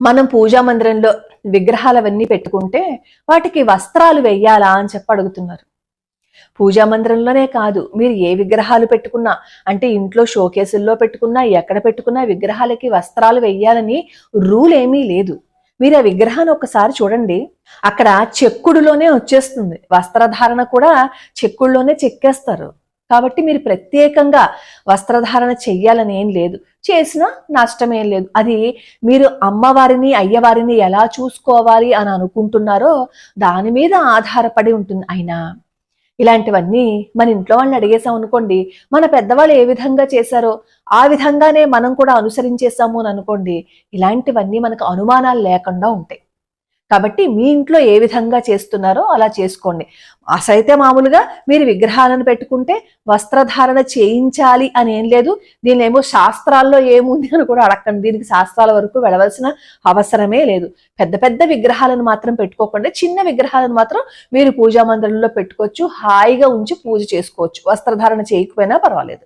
మనం పూజా మందిరంలో విగ్రహాలు అవన్నీ పెట్టుకుంటే వాటికి వస్త్రాలు వెయ్యాలా అని చెప్పి అడుగుతున్నారు. పూజా మందిరంలోనే కాదు మీరు ఏ విగ్రహాలు పెట్టుకున్నా అంటే ఇంట్లో షోకేసుల్లో పెట్టుకున్నా ఎక్కడ పెట్టుకున్నా విగ్రహాలకి వస్త్రాలు వెయ్యాలని రూల్ ఏమీ లేదు. మీరు ఆ విగ్రహాన్ని ఒకసారి చూడండి. అక్కడ చెక్కుడులోనే వచ్చేస్తుంది. వస్త్రధారణ కూడా చెక్కుడులోనే చెక్కేస్తారు. కాబట్టి మీరు ప్రత్యేకంగా వస్త్రధారణ చెయ్యాలని ఏం లేదు. చేసినా నష్టమేం లేదు. అది మీరు అమ్మవారిని అయ్యవారిని ఎలా చూసుకోవాలి అని అనుకుంటున్నారో దాని మీద ఆధారపడి ఉంటుంది అయినా. ఇలాంటివన్నీ మన ఇంట్లో వాళ్ళని అడిగేసాం అనుకోండి మన పెద్దవాళ్ళు ఏ విధంగా చేశారో ఆ విధంగానే మనం కూడా అనుసరించేసాము అని అనుకోండి ఇలాంటివన్నీ మనకు అనుమానాలు లేకుండా ఉంటాయి. కాబట్టి మీ ఇంట్లో ఏ విధంగా చేస్తున్నారో అలా చేసుకోండి. అసైతే మామూలుగా మీరు విగ్రహాలను పెట్టుకుంటే వస్త్రధారణ చేయించాలి అని ఏం లేదు. దీని ఏమో శాస్త్రాల్లో ఏముంది అని కూడా అడగండి దీనికి శాస్త్రాల వరకు వెళ్ళవలసిన అవసరమే లేదు. పెద్ద పెద్ద విగ్రహాలను మాత్రం పెట్టుకోకుండా చిన్న విగ్రహాలను మాత్రం మీరు పూజా మందిరంలో పెట్టుకోవచ్చు. హాయిగా ఉంచి పూజ చేసుకోవచ్చు. వస్త్రధారణ చేయకపోయినా పర్వాలేదు.